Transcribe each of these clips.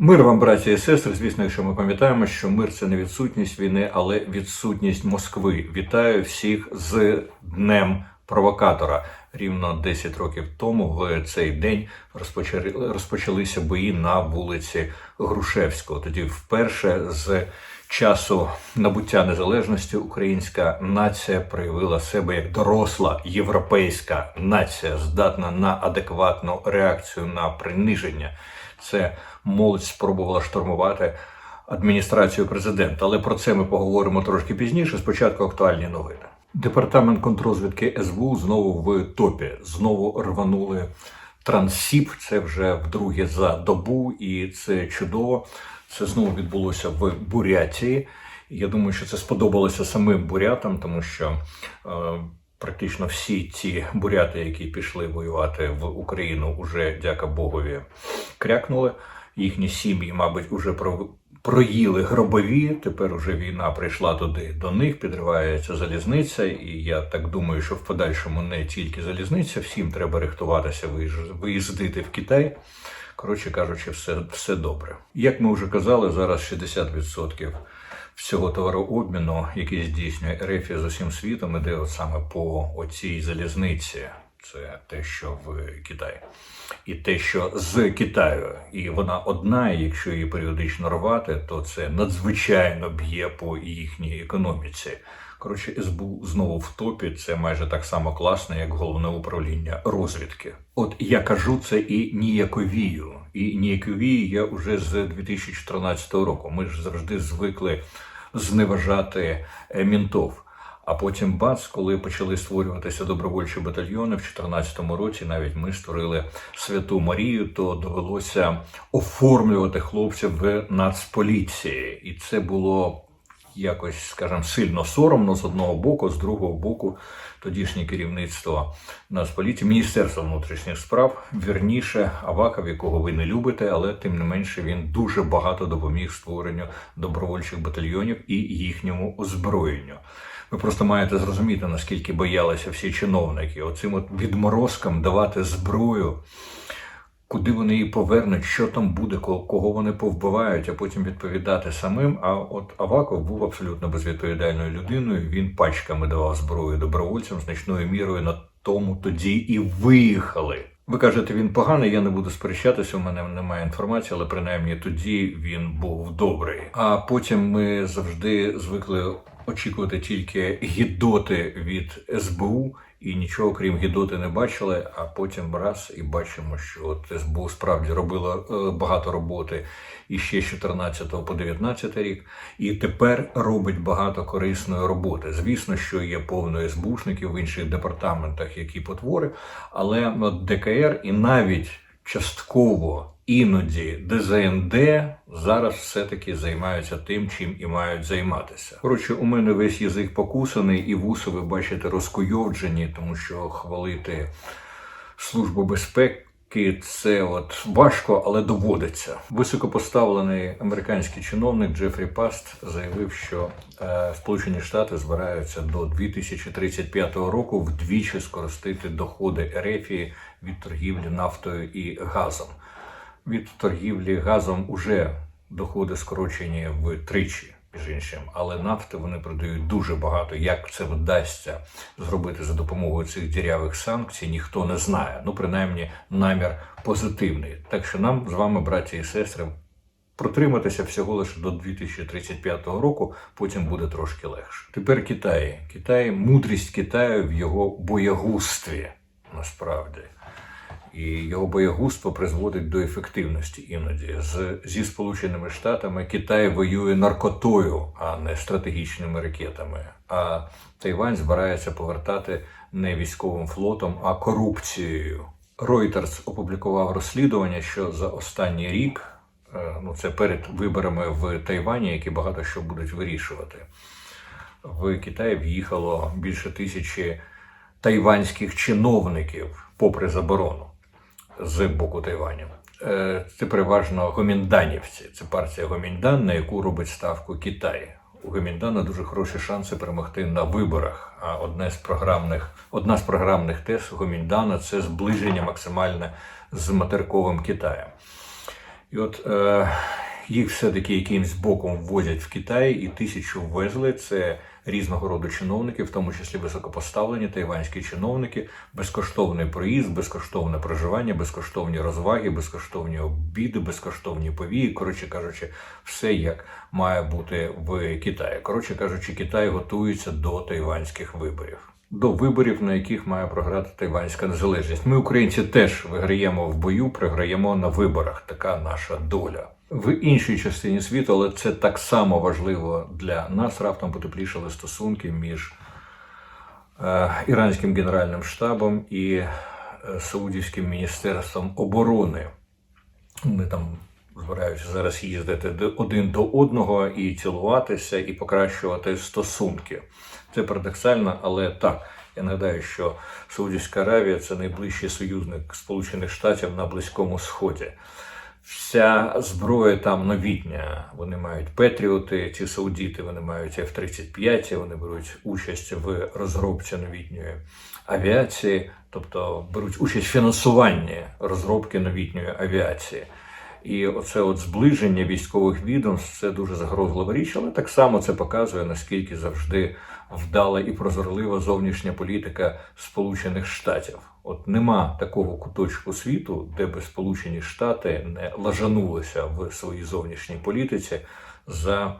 Мир вам, браті і сестри. Звісно, якщо ми пам'ятаємо, що мир це не відсутність війни, але відсутність Москви. Вітаю всіх з Днем провокатора. Рівно 10 років тому в цей день розпочали, розпочалися бої на вулиці Грушевського. Тоді вперше з часу набуття незалежності українська нація проявила себе як доросла європейська нація, здатна на адекватну реакцію на приниження. Це молодь спробувала штурмувати адміністрацію президента. Але про це ми поговоримо трошки пізніше. Спочатку актуальні новини. Департамент контрозвідки СБУ знову в топі. Знову рванули Трансіп. Це вже вдруге за добу, і це чудово. Це знову відбулося в Бурятії. Я думаю, що це сподобалося самим бурятам, тому що е, практично всі ті буряти, які пішли воювати в Україну, уже дяка Богові крякнули. Їхні сім'ї, мабуть, уже. Проїли гробові, тепер уже війна прийшла туди до них, підривається залізниця, і я так думаю, що в подальшому не тільки залізниця, всім треба рихтуватися, виїздити в Китай. Коротше кажучи, все, все добре. Як ми вже казали, зараз 60% всього товарообміну, який здійснює РФ з усім світом, іде от саме по оцій залізниці. Це те, що в Китаї, і те, що з Китаю, і вона одна. Якщо її періодично рвати, то це надзвичайно б'є по їхній економіці. Коротше, СБУ знову в топі. Це майже так само класно, як головне управління розвідки. От я кажу це і ніяковію. І ніякові я уже з 2014 року. Ми ж завжди звикли зневажати е, мінтов. А потім бац, коли почали створюватися добровольчі батальйони в 2014 році, навіть ми створили святу Марію, то довелося оформлювати хлопців в нацполіції, і це було якось, скажімо, сильно соромно з одного боку, з другого боку, тодішнє керівництво Нацполіції, Міністерство внутрішніх справ, вірніше Аваков, якого ви не любите, але тим не менше він дуже багато допоміг створенню добровольчих батальйонів і їхньому озброєнню. Ви просто маєте зрозуміти, наскільки боялися всі чиновники. Оцим от відморозкам давати зброю, куди вони її повернуть, що там буде, ко- кого вони повбивають, а потім відповідати самим. А от Аваков був абсолютно безвідповідальною людиною. Він пачками давав зброю добровольцям, значною мірою на тому тоді і виїхали. Ви кажете, він поганий, я не буду сперечатися, у мене немає інформації, але принаймні тоді він був добрий. А потім ми завжди звикли очікувати тільки гідоти від СБУ і нічого крім гідоти не бачили. А потім раз і бачимо, що от СБУ справді робила е, багато роботи і ще з 14 по 19 рік, і тепер робить багато корисної роботи. Звісно, що є повно СБУшників в інших департаментах, які потвори, але от ДКР і навіть частково іноді ДЗНД зараз все-таки займаються тим, чим і мають займатися. Коротше, у мене весь язик покусаний, і вуси ви бачите розкуйовджені, тому що хвалити службу безпеки. Це от важко, але доводиться. Високопоставлений американський чиновник Джефрі Паст заявив, що е, Сполучені Штати збираються до 2035 року вдвічі скоростити доходи Ерефії від торгівлі нафтою і газом. Від торгівлі газом уже доходи скорочені втричі, між іншим, але нафти вони продають дуже багато. Як це вдасться зробити за допомогою цих дірявих санкцій, ніхто не знає. Ну, принаймні, намір позитивний. Так що нам з вами, браті і сестри, протриматися всього лише до 2035 року, потім буде трошки легше. Тепер Китай. Китай, мудрість Китаю в його боягустві, насправді. І його боягузтво призводить до ефективності іноді. З, зі Сполученими Штатами Китай воює наркотою, а не стратегічними ракетами. А Тайвань збирається повертати не військовим флотом, а корупцією. Reuters опублікував розслідування, що за останній рік, е, ну це перед виборами в Тайвані, які багато що будуть вирішувати. В Китай в'їхало більше тисячі тайванських чиновників, попри заборону з боку Тайваню. Е, Це переважно гомінданівці. Це партія Гоміндан, на яку робить ставку Китай. У Гоміндана дуже хороші шанси перемогти на виборах. А одне з програмних, одна з програмних тез Гоміндана це зближення максимальне з материковим Китаєм. І от е, їх все-таки якимсь боком ввозять в Китай, і тисячу ввезли. Це різного роду чиновники, в тому числі високопоставлені тайванські чиновники, безкоштовний проїзд, безкоштовне проживання, безкоштовні розваги, безкоштовні обіди, безкоштовні повії. Коротше кажучи, все як має бути в Китаї. Коротше кажучи, Китай готується до тайванських виборів. До виборів, на яких має програти тайванська незалежність. Ми, українці, теж виграємо в бою, програємо на виборах. Така наша доля. В іншій частині світу, але це так само важливо для нас. Раптом потеплішали стосунки між е, іранським генеральним штабом і е, Саудівським міністерством оборони. Вони там збираються зараз їздити один до одного і цілуватися, і покращувати стосунки. Це парадоксально, але так. Я нагадаю, що Саудівська Аравія це найближчий союзник Сполучених Штатів на Близькому Сході. Вся зброя там новітня. Вони мають Петріоти, ці саудіти, вони мають F-35, вони беруть участь в розробці новітньої авіації, тобто беруть участь в фінансуванні розробки новітньої авіації. І оце от зближення військових відомств це дуже загрозлива річ, але так само це показує, наскільки завжди вдала і прозорлива зовнішня політика Сполучених Штатів. От нема такого куточку світу, де би Сполучені Штати не лажанулися в своїй зовнішній політиці за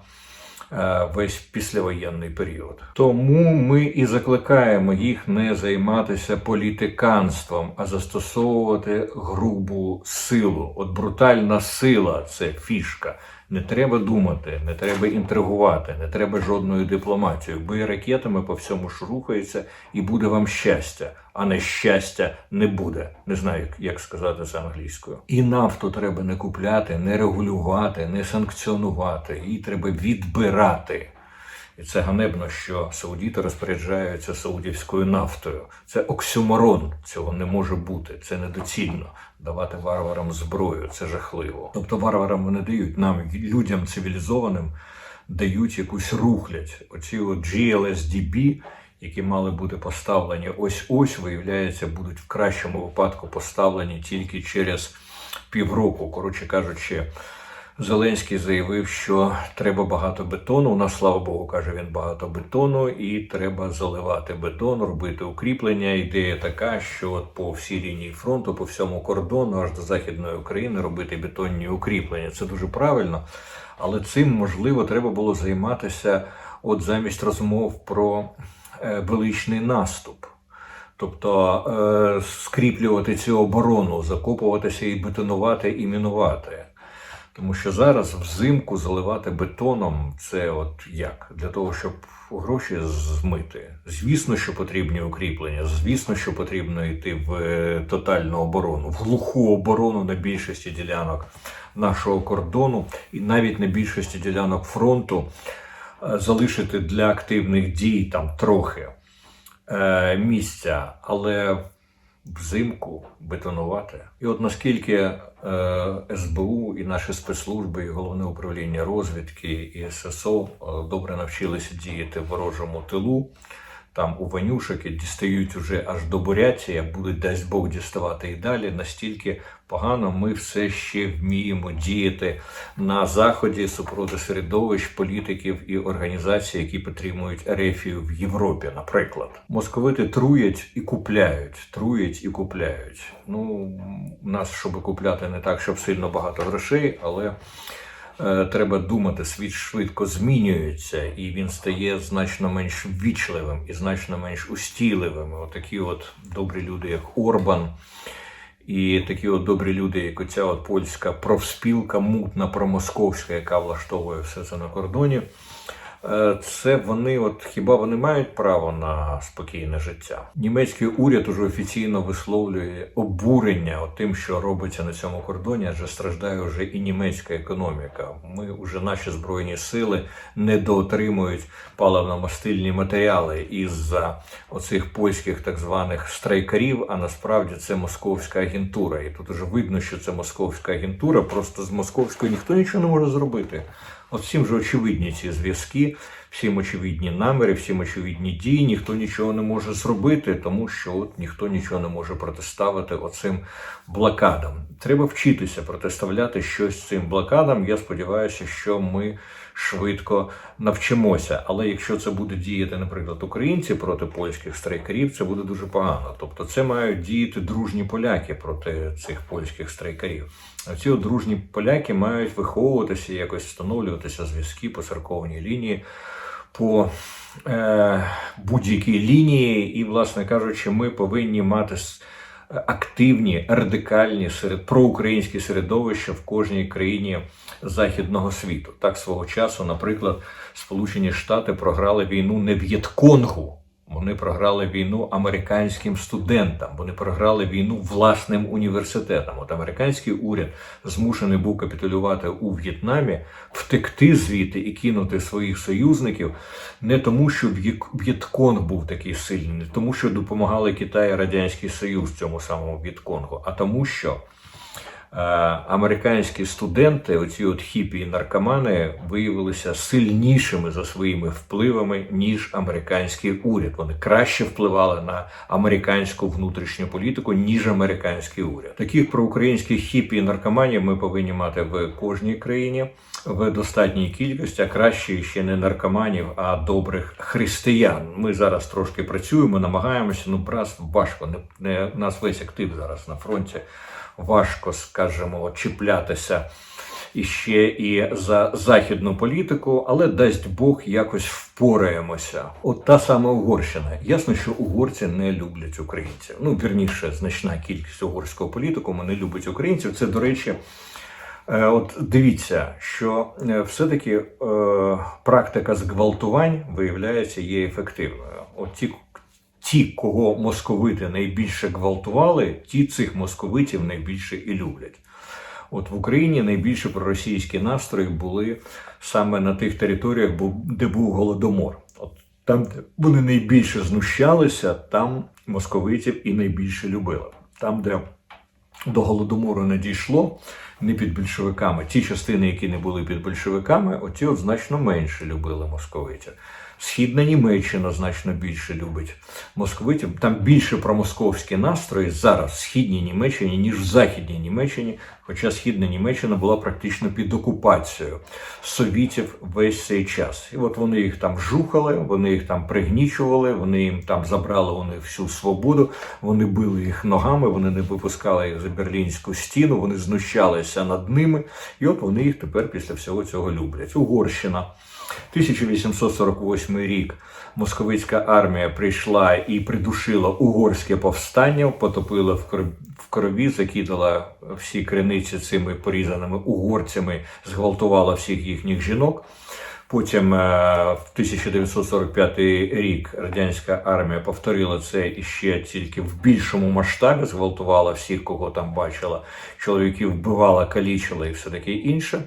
весь післявоєнний період. Тому ми і закликаємо їх не займатися політиканством, а застосовувати грубу силу. От брутальна сила це фішка. Не треба думати, не треба інтригувати, не треба жодної дипломатії. Бо ракетами по всьому ж рухається, і буде вам щастя, а не щастя не буде. Не знаю, як сказати це англійською. І нафту треба не купляти, не регулювати, не санкціонувати. Її треба відбирати. І це ганебно, що саудіти розпоряджаються саудівською нафтою. Це оксюморон, цього не може бути. Це недоцільно. Давати варварам зброю, це жахливо. Тобто варварам вони дають нам, людям цивілізованим, дають якусь рухлядь. Оці от GLSDB, які мали бути поставлені ось ось, виявляється, будуть в кращому випадку поставлені тільки через півроку. Коротше кажучи. Зеленський заявив, що треба багато бетону. У нас, слава Богу, каже він багато бетону, і треба заливати бетон, робити укріплення. Ідея така, що от по всій лінії фронту, по всьому кордону, аж до Західної України, робити бетонні укріплення. Це дуже правильно. Але цим можливо треба було займатися от замість розмов про е, величний наступ. Тобто е, скріплювати цю оборону, закопуватися і бетонувати, і мінувати. Тому що зараз взимку заливати бетоном це от як? Для того, щоб гроші змити. Звісно, що потрібні укріплення, звісно, що потрібно йти в е, тотальну оборону, в глуху оборону на більшості ділянок нашого кордону і навіть на більшості ділянок фронту е, залишити для активних дій там трохи е, місця, але взимку бетонувати. І от наскільки е, СБУ і наші спецслужби, і головне управління розвідки і ССО е, добре навчилися діяти в ворожому тилу. Там у Ванюшики дістають уже аж до Бурятії, а будуть дасть Бог діставати і далі. Настільки погано ми все ще вміємо діяти на заході супроти середовищ, політиків і організацій, які підтримують Ерефію в Європі, наприклад. Московити труять і купляють, труять і купляють. Ну, нас, щоб купляти не так, щоб сильно багато грошей, але треба думати, світ швидко змінюється, і він стає значно менш ввічливим і значно менш устійливим. Отакі от добрі люди, як Орбан. І такі от добрі люди, як оця от польська профспілка, мутна промосковська, яка влаштовує все це на кордоні. Е, Це вони, от хіба вони мають право на спокійне життя? Німецький уряд уже офіційно висловлює обурення тим, що робиться на цьому кордоні, адже страждає вже і німецька економіка. Ми вже наші збройні сили недоотримують паливно-мастильні матеріали із-за оцих польських так званих страйкарів. А насправді це московська агентура. І тут уже видно, що це московська агентура. Просто з московською ніхто нічого не може зробити. От всім же очевидні ці зв'язки, всім очевидні наміри, всім очевидні дії. Ніхто нічого не може зробити, тому що от ніхто нічого не може протиставити оцим блокадам. Треба вчитися протиставляти щось цим блокадам. Я сподіваюся, що ми швидко навчимося. Але якщо це буде діяти, наприклад, українці проти польських страйкерів, це буде дуже погано. Тобто, це мають діяти дружні поляки проти цих польських страйкерів. А ці дружні поляки мають виховуватися, якось встановлюватися зв'язки по церковній лінії. По е, будь-якій лінії, і, власне кажучи, ми повинні мати активні, радикальні серед проукраїнські середовища в кожній країні західного світу. Так свого часу, наприклад, Сполучені Штати програли війну не В'єтконгу. Вони програли війну американським студентам. Вони програли війну власним університетам. От американський уряд змушений був капітулювати у В'єтнамі, втекти звідти і кинути своїх союзників не тому, що В'єтконг був такий сильний, не тому, що допомагали Китай і Радянський Союз цьому самому В'єтконгу, а тому, що американські студенти, оці от хіпі і наркомани, виявилися сильнішими за своїми впливами, ніж американський уряд. Вони краще впливали на американську внутрішню політику, ніж американський уряд. Таких проукраїнських хіпі і наркоманів ми повинні мати в кожній країні в достатній кількості, а краще ще не наркоманів, а добрих християн. Ми зараз трошки працюємо, намагаємося. Ну, брат, важко. Не, не нас весь актив зараз на фронті. Важко, скажімо, чіплятися іще і за західну політику, але дасть Бог якось впораємося. От та сама Угорщина. Ясно, що угорці не люблять українців. Ну, вірніше, значна кількість угорського політику не любить українців. Це, до речі, Е, От дивіться, що е, все-таки е, практика зґвалтувань виявляється є ефективною. От ті, ті, кого московити найбільше гвалтували, ті цих московитів найбільше і люблять. От в Україні найбільше проросійські настрої були саме на тих територіях, де був голодомор. От там, де вони найбільше знущалися, там московитів і найбільше любили. Там, де до голодомору не дійшло не під більшовиками. Ті частини, які не були під більшовиками, оті от значно менше любили московитів. Східна Німеччина значно більше любить московитів. Там більше промосковські настрої зараз в східній Німеччині, ніж в західній Німеччині. Хоча східна Німеччина була практично під окупацією совітів весь цей час. І от вони їх там жухали, вони їх там пригнічували, вони їм там забрали них всю свободу, вони били їх ногами, вони не випускали їх за берлінську стіну, вони знущалися над ними. І от вони їх тепер після всього цього люблять. Угорщина. 1848 рік московицька армія прийшла і придушила угорське повстання, потопила в кров- в крові, закидала всі криниці цими порізаними угорцями, зґвалтувала всіх їхніх жінок. Потім е, в 1945 рік радянська армія повторила це іще тільки в більшому масштабі, зґвалтувала всіх, кого там бачила, чоловіків вбивала, калічила і все таке інше.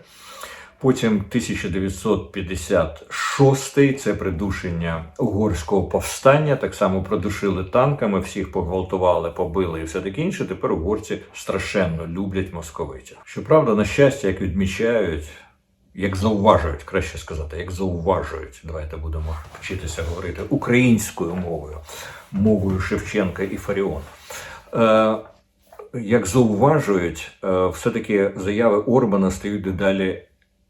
Потім 1956 це придушення угорського повстання. Так само придушили танками, всіх погвалтували, побили і все таке інше. Тепер угорці страшенно люблять московитів. Щоправда, на щастя, як відмічають, як зауважують, краще сказати, як зауважують, давайте будемо вчитися говорити українською мовою, мовою Шевченка і Фаріона. Е, як зауважують, е, все-таки заяви Орбана стають дедалі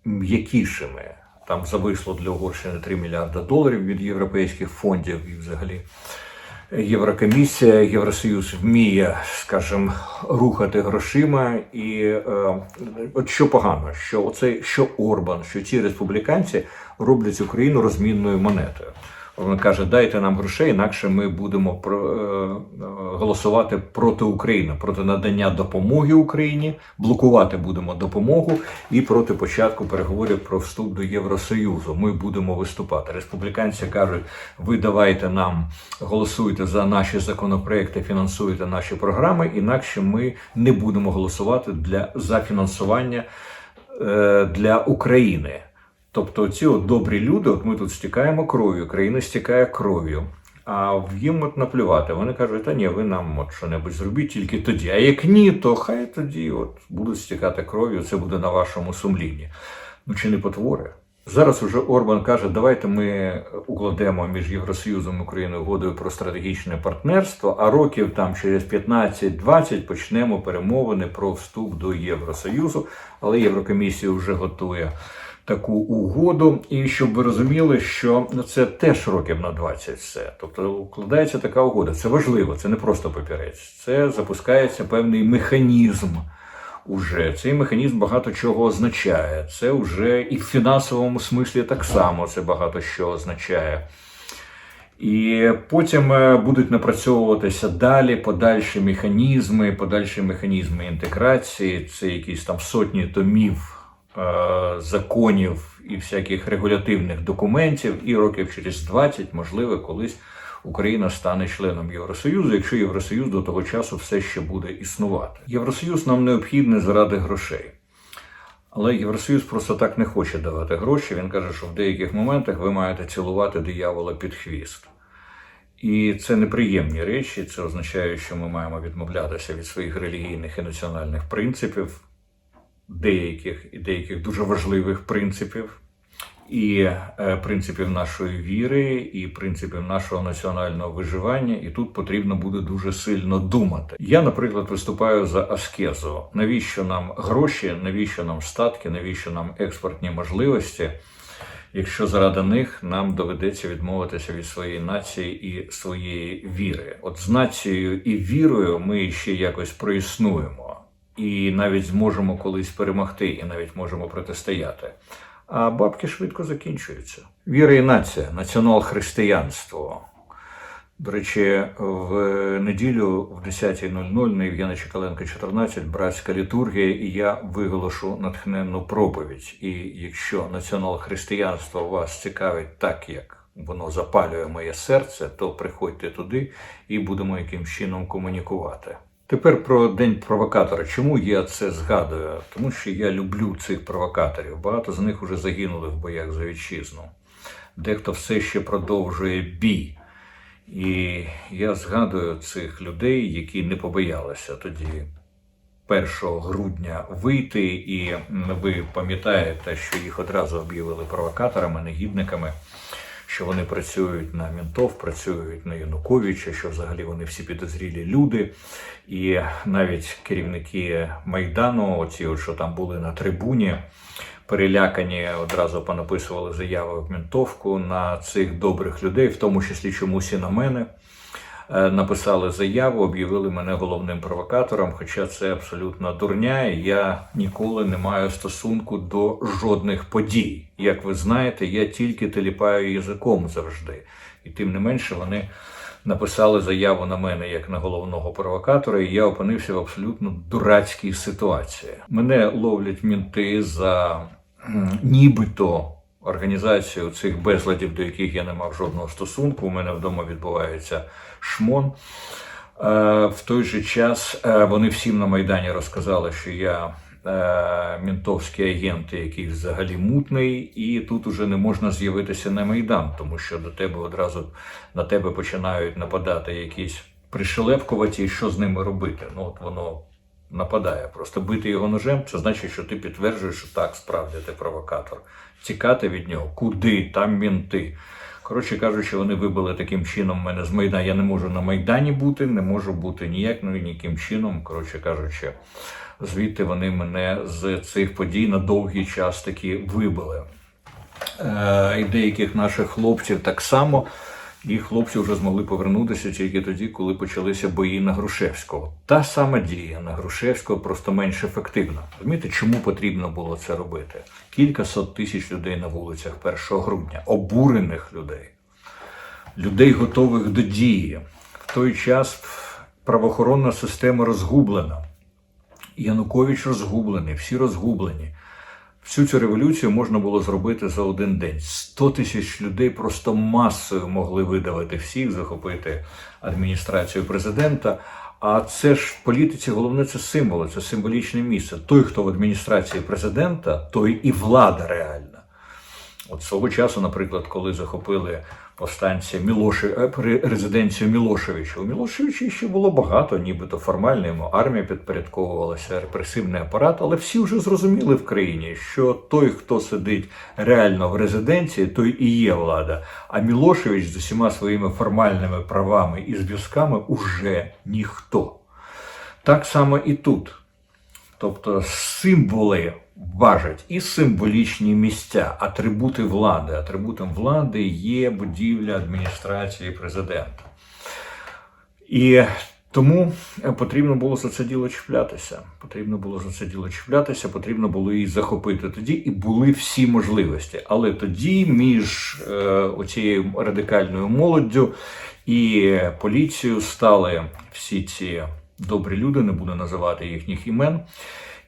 м'якішими. Там зависло для Угорщини 3 мільярди доларів від європейських фондів і взагалі. Єврокомісія, Євросоюз вміє, скажімо, рухати грошима. І е, от що погано, що оце, що Орбан, що ці республіканці роблять Україну розмінною монетою. Він каже, дайте нам грошей, інакше ми будемо про, е, голосувати проти України, проти надання допомоги Україні, блокувати будемо допомогу і проти початку переговорів про вступ до Євросоюзу. Ми будемо виступати. Республіканці кажуть, ви давайте нам голосуйте за наші законопроекти, фінансуйте наші програми, інакше ми не будемо голосувати для за фінансування е, для України. Тобто ці от добрі люди, от ми тут стікаємо кров'ю, країна стікає кров'ю. А їм от наплювати. Вони кажуть, та ні, ви нам от що-небудь зробіть тільки тоді. А як ні, то хай тоді от будуть стікати кров'ю, це буде на вашому сумлінні. Ну чи не потвори? Зараз уже Орбан каже, давайте ми укладемо між Євросоюзом і Україною угодою про стратегічне партнерство, а років там через 15-20 почнемо перемовини про вступ до Євросоюзу. Але Єврокомісія вже готує таку угоду. І щоб ви розуміли, що це теж років на 20 все. Тобто укладається така угода. Це важливо, це не просто папірець, це запускається певний механізм. Уже цей механізм багато чого означає. Це вже і в фінансовому смислі так само це багато що означає. І потім е, будуть напрацьовуватися далі подальші механізми, подальші механізми інтеграції. Це якісь там сотні томів законів і всяких регулятивних документів. І років через 20, можливо, колись Україна стане членом Євросоюзу, якщо Євросоюз до того часу все ще буде існувати. Євросоюз нам необхідний заради грошей. Але Євросоюз просто так не хоче давати гроші. Він каже, що в деяких моментах ви маєте цілувати диявола під хвіст. І це неприємні речі. Це означає, що ми маємо відмовлятися від своїх релігійних і національних принципів, деяких і деяких дуже важливих принципів, і е, принципів нашої віри, і принципів нашого національного виживання. І тут потрібно буде дуже сильно думати. Я, наприклад, виступаю за аскезу. Навіщо нам гроші, навіщо нам статки, навіщо нам експортні можливості? Якщо заради них нам доведеться відмовитися від своєї нації і своєї віри, от з нацією і вірою ми ще якось проіснуємо, і навіть зможемо колись перемогти, і навіть можемо протистояти. А бабки швидко закінчуються. Віра і нація, націонал-християнство. До речі, в неділю в 10.00 на Євгена Чекаленка 14 братська літургія, і я виголошу натхненну проповідь. І якщо націонал-християнство вас цікавить так, як воно запалює моє серце, то приходьте туди і будемо якимсь чином комунікувати. Тепер про день провокатора. Чому я це згадую? Тому що я люблю цих провокаторів. Багато з них вже загинули в боях за вітчизну. Дехто все ще продовжує бій. І я згадую цих людей, які не побоялися тоді 1 грудня вийти, і ви пам'ятаєте, що їх одразу об'явили провокаторами, негідниками, що вони працюють на Мінтов, працюють на Януковича, що взагалі вони всі підозрілі люди. І навіть керівники Майдану, оці, от, що там були на трибуні, перелякані, одразу понаписували заяви в мінтовку на цих добрих людей, в тому числі чомусь і на мене. Е, Написали заяву, об'явили мене головним провокатором, хоча це абсолютно дурня. і Я ніколи не маю стосунку до жодних подій. Як ви знаєте, я тільки теліпаю язиком завжди. І тим не менше вони написали заяву на мене як на головного провокатора, і я опинився в абсолютно дурацькій ситуації. Мене ловлять мінти за нібито організацію цих безладів, до яких я не мав жодного стосунку. У мене вдома відбувається шмон. Е, В той же час е, вони всім на Майдані розказали, що я е, мінтовський агент, який взагалі мутний, і тут уже не можна з'явитися на Майдан, тому що до тебе одразу на тебе починають нападати якісь пришелепкуваті, і що з ними робити. Ну от воно нападає. Просто бити його ножем, це значить, що ти підтверджуєш, що так, справді ти провокатор. Тікати від нього, куди, там мінти. Коротше кажучи, вони вибили таким чином мене з Майдану. Я не можу на Майдані бути, не можу бути ніяк, ну і ніяким чином. Коротше кажучи, звідти вони мене з цих подій на довгий час таки вибили. Е, і деяких наших хлопців так само. І хлопці вже змогли повернутися тільки тоді, коли почалися бої на Грушевського. Та сама дія на Грушевського просто менш ефективна. Розумієте, чому потрібно було це робити? Кілька сот тисяч людей на вулицях 1 грудня, обурених людей, людей, готових до дії. В той час правоохоронна система розгублена. Янукович розгублений, всі розгублені. Всю цю революцію можна було зробити за один день. 100 тисяч людей просто масою могли видавити всіх, захопити адміністрацію президента. А це ж в політиці головне це символи, це символічне місце. Той, хто в адміністрації президента, той і влада реальна. От свого часу, наприклад, коли захопили повстанці Мілоши, е, резиденцію Мілошевича, у Мілошевича ще було багато, нібито формально йому армія підпорядковувалася, репресивний апарат, але всі вже зрозуміли в країні, що той, хто сидить реально в резиденції, той і є влада. А Мілошевич з усіма своїми формальними правами і зв'язками уже ніхто. Так само і тут. Тобто символи важать і символічні місця, атрибути влади. Атрибутом влади є будівля адміністрації президента. І тому потрібно було за це діло чіплятися. Потрібно було за це діло чіплятися, потрібно було її захопити тоді, і були всі можливості. Але тоді між е, оцією радикальною молоддю і поліцією стали всі ці добрі люди, не буду називати їхніх імен,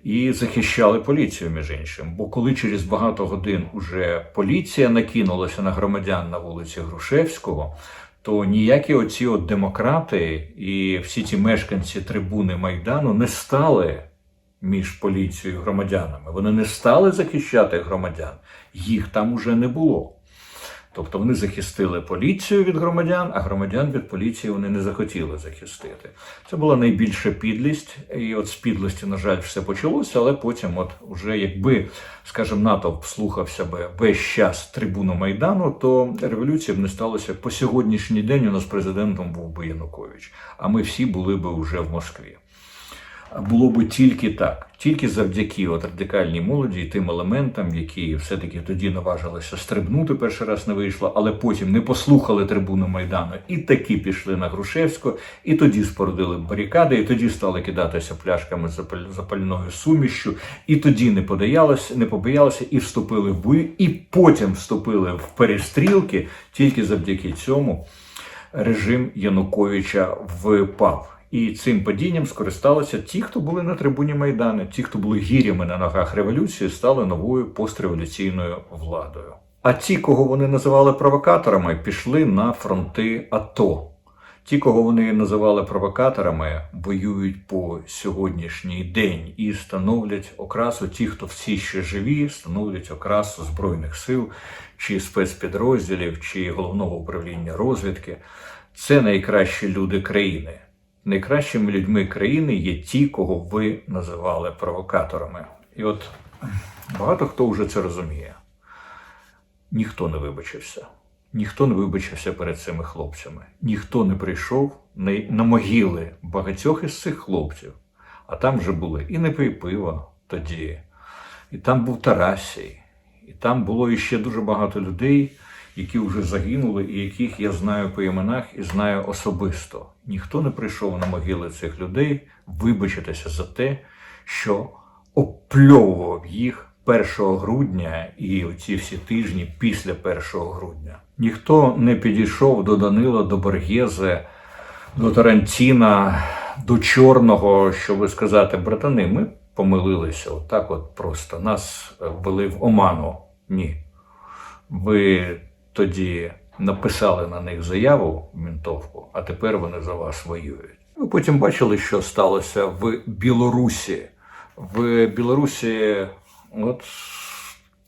і захищали поліцію, між іншим. Бо коли через багато годин уже поліція накинулася на громадян на вулиці Грушевського, то ніякі оці от демократи і всі ці мешканці трибуни Майдану не стали між поліцією і громадянами. Вони не стали захищати громадян, їх там уже не було. Тобто вони захистили поліцію від громадян, а громадян від поліції вони не захотіли захистити. Це була найбільша підлість, і от з підлості, на жаль, все почалося, але потім, от уже якби, скажімо, натовп слухався би весь час трибуну Майдану, то революція б не сталася по сьогоднішній день. У нас президентом був би Янукович, а ми всі були би вже в Москві було би тільки так, тільки завдяки от радикальній молоді і тим елементам, які все-таки тоді наважилися стрибнути, перший раз не вийшло, але потім не послухали трибуну Майдану і таки пішли на Грушевську, і тоді спорудили барикади, і тоді стали кидатися пляшками запальною сумішю, і тоді не подаялися, не побоялися і вступили в бої, і потім вступили в перестрілки. Тільки завдяки цьому режим Януковича впав. І цим падінням скористалися ті, хто були на трибуні Майдану, ті, хто були гірями на ногах революції, стали новою постреволюційною владою. А ті, кого вони називали провокаторами, пішли на фронти АТО. Ті, кого вони називали провокаторами, воюють по сьогоднішній день і становлять окрасу. Ті, хто всі ще живі, становлять окрасу збройних сил чи спецпідрозділів, чи головного управління розвідки. Це найкращі люди країни. Найкращими людьми країни є ті, кого ви називали провокаторами. І от багато хто вже це розуміє. Ніхто не вибачився. Ніхто не вибачився перед цими хлопцями. Ніхто не прийшов на, могили багатьох із цих хлопців. А там вже були і не тоді, і там був Тарасій, і там було іще дуже багато людей, які вже загинули, і яких я знаю по іменах і знаю особисто. Ніхто не прийшов на могили цих людей вибачитися за те, що опльовував їх 1 грудня і оці всі тижні після 1 грудня. Ніхто не підійшов до Данила, до Боргєзе, до Тарантіна, до Чорного, щоб сказати, братани, ми помилилися. Отак, от просто нас ввели в оману. Ні. Ви тоді написали на них заяву в ментовку, а тепер вони за вас воюють. Ви потім бачили, що сталося в Білорусі. В Білорусі от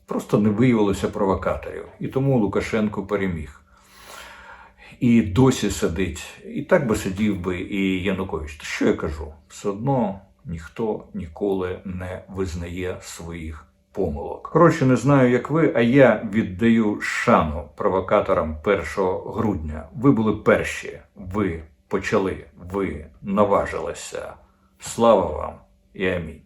просто не виявилося провокаторів, і тому Лукашенко переміг. І досі сидить. І так би сидів би і Янукович. Та що я кажу? Все одно ніхто ніколи не визнає своїх помилок. Коротше, не знаю, як ви, а я віддаю шану провокаторам 1 грудня. Ви були перші, ви почали, ви наважилися. Слава вам і амінь.